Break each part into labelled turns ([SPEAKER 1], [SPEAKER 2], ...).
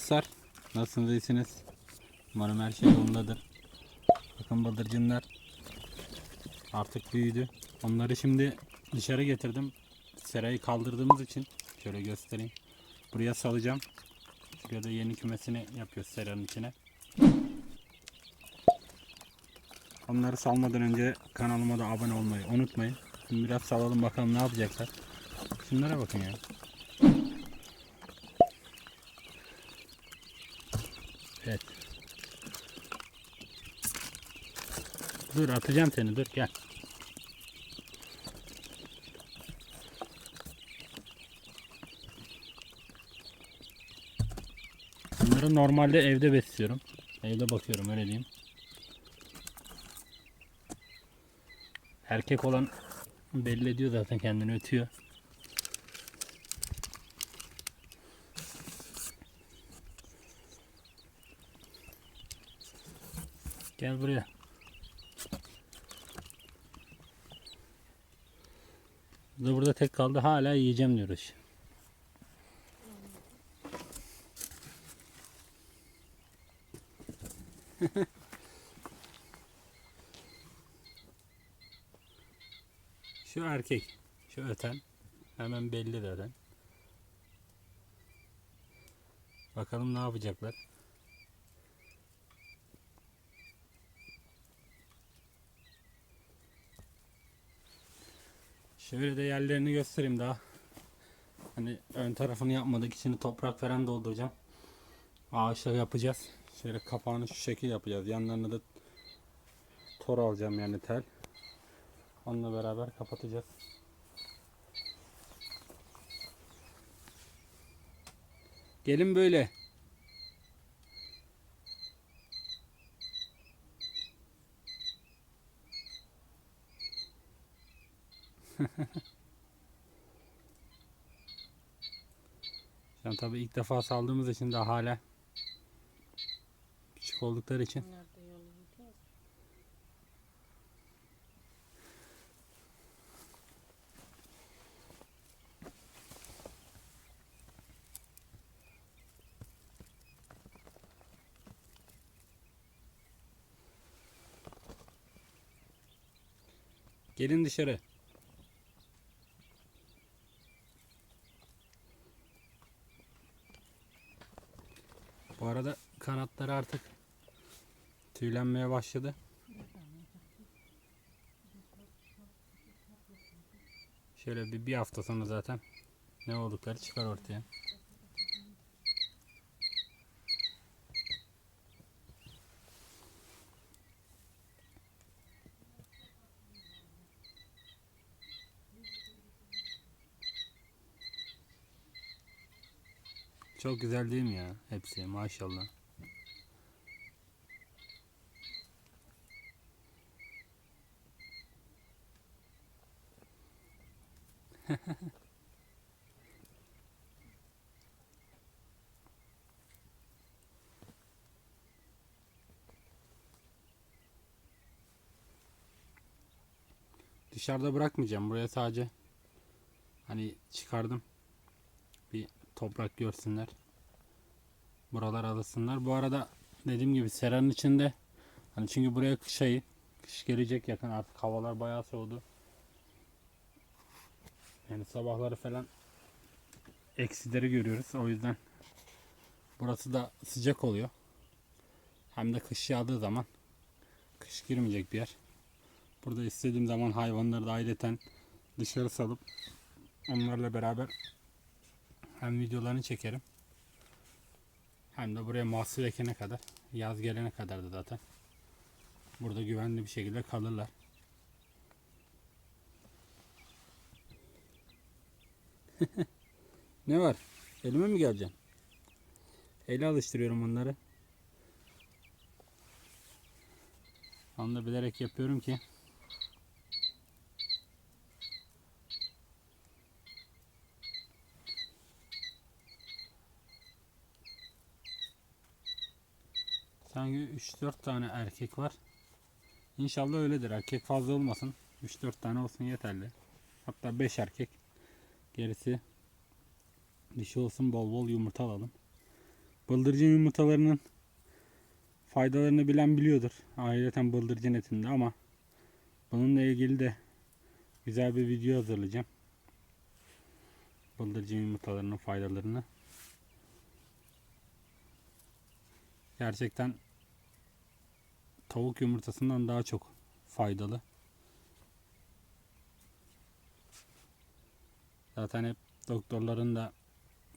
[SPEAKER 1] Dostlar. Nasılsınız iyisiniz? Umarım her şey yolundadır. Bakın bıldırcınlar artık büyüdü. Onları şimdi dışarı getirdim. Serayı kaldırdığımız için şöyle göstereyim. Buraya salacağım. Şuraya da yeni kümesini yapıyor seranın içine. Onları salmadan önce kanalıma da abone olmayı unutmayın. Şimdi biraz salalım bakalım ne yapacaklar. Şunlara bakın ya. Evet. Dur atacağım seni dur gel. Bunları normalde evde besliyorum. Evde bakıyorum öyle diyeyim. Erkek olan belli ediyor zaten kendini ötüyor. Gel buraya. Bu da burada tek kaldı. Hala yiyeceğim diyoruz. Şu erkek. Şu öten. Hemen belli zaten. Bakalım ne yapacaklar. Şöyle de yerlerini göstereyim daha. Hani ön tarafını yapmadık. içini toprak falan dolduracağım. Ağaçlar yapacağız. Şöyle kapağını şu şekil yapacağız. Yanlarına da tor alacağım yani tel. Onunla beraber kapatacağız. Gelin böyle. Şu an tabii ilk defa saldığımız için daha hala küçük oldukları için gelin dışarı. Bu arada kanatları artık tüylenmeye başladı. Şöyle bir, bir hafta sonra zaten ne oldukları çıkar ortaya. Çok güzel değil mi ya? Hepsi maşallah. Dışarıda bırakmayacağım. Buraya sadece hani çıkardım. Bir toprak görsünler. Buralar alışsınlar. Bu arada dediğim gibi seranın içinde hani çünkü buraya kış ayı kış gelecek yakın artık havalar bayağı soğudu. Yani sabahları falan eksileri görüyoruz. O yüzden burası da sıcak oluyor. Hem de kış yağdığı zaman kış girmeyecek bir yer. Burada istediğim zaman hayvanları da ayrıten dışarı salıp onlarla beraber hem videolarını çekerim. Hem de buraya mahsul ekene kadar, yaz gelene kadar da zaten burada güvenli bir şekilde kalırlar. ne var? Elime mi geleceksin? Ele alıştırıyorum onları. Onu da bilerek yapıyorum ki Sanki 3-4 tane erkek var. İnşallah öyledir. Erkek fazla olmasın. 3-4 tane olsun yeterli. Hatta 5 erkek. Gerisi dişi olsun bol bol yumurta alalım. Bıldırcın yumurtalarının faydalarını bilen biliyordur. Ayrıca bıldırcın etinde ama bununla ilgili de güzel bir video hazırlayacağım. Bıldırcın yumurtalarının faydalarını. Gerçekten tavuk yumurtasından daha çok faydalı. Zaten hep doktorların da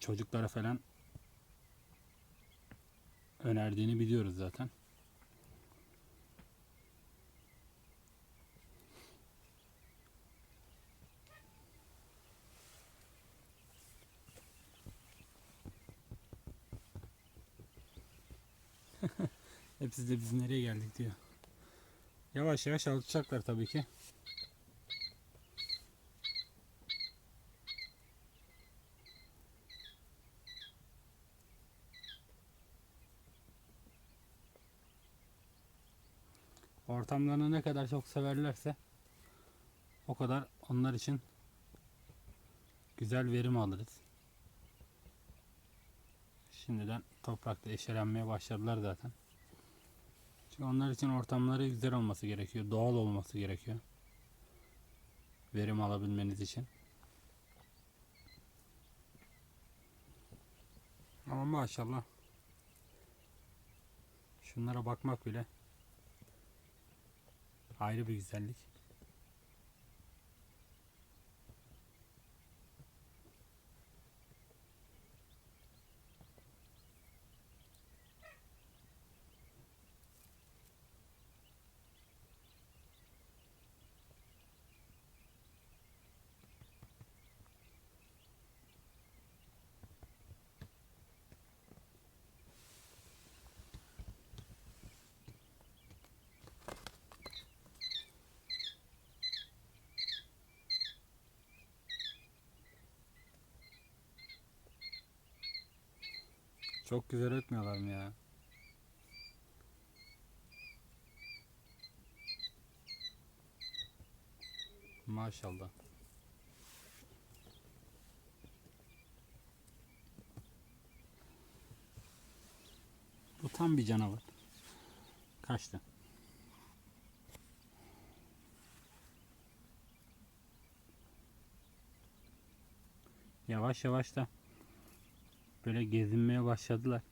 [SPEAKER 1] çocuklara falan önerdiğini biliyoruz zaten. Hepsi de biz nereye geldik diyor. Yavaş yavaş alışacaklar tabii ki. Ortamlarını ne kadar çok severlerse o kadar onlar için güzel verim alırız. Şimdiden toprakta eşelenmeye başladılar zaten. Çünkü onlar için ortamları güzel olması gerekiyor. Doğal olması gerekiyor. Verim alabilmeniz için. Ama maşallah. Şunlara bakmak bile ayrı bir güzellik. Çok güzel ötmüyorlar mı ya? Maşallah. Bu tam bir canavar. Kaçtı. Yavaş yavaş da böyle gezinmeye başladılar.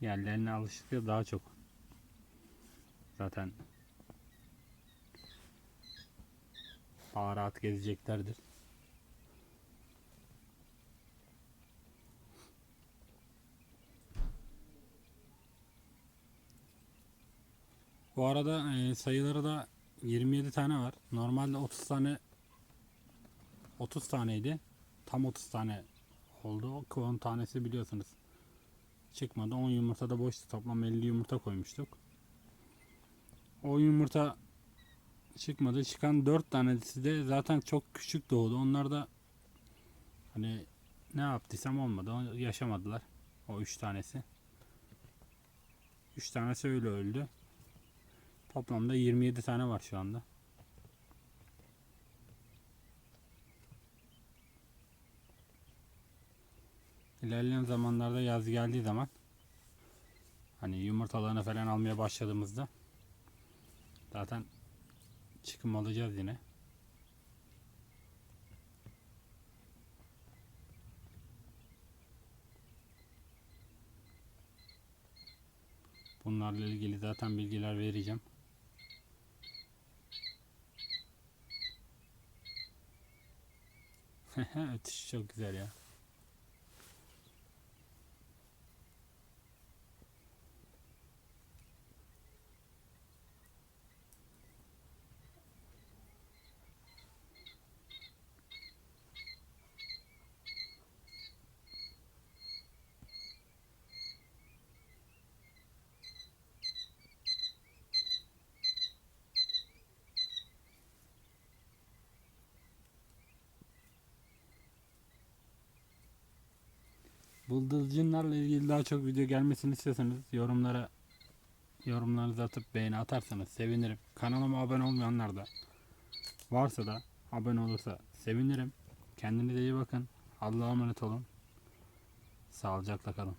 [SPEAKER 1] Yerlerine alıştıkça daha çok. Zaten daha rahat gezeceklerdir. Bu arada e, sayıları da 27 tane var. Normalde 30 tane 30 taneydi. Tam 30 tane oldu. 10 tanesi biliyorsunuz çıkmadı. 10 yumurta da boştu. Toplam 50 yumurta koymuştuk. O yumurta çıkmadı. Çıkan 4 tanesi de zaten çok küçük doğdu. Onlar da hani ne yaptıysam olmadı. Yaşamadılar. O 3 tanesi. 3 tanesi öyle öldü. Toplamda 27 tane var şu anda. İlerleyen zamanlarda yaz geldiği zaman hani yumurtalarını falan almaya başladığımızda zaten çıkım alacağız yine. Bunlarla ilgili zaten bilgiler vereceğim. Ötüş çok güzel ya. Bıldırcınlarla ilgili daha çok video gelmesini istiyorsanız yorumlara yorumlarınızı atıp beğeni atarsanız sevinirim. Kanalıma abone olmayanlar da varsa da abone olursa sevinirim. Kendinize iyi bakın. Allah'a emanet olun. Sağlıcakla kalın.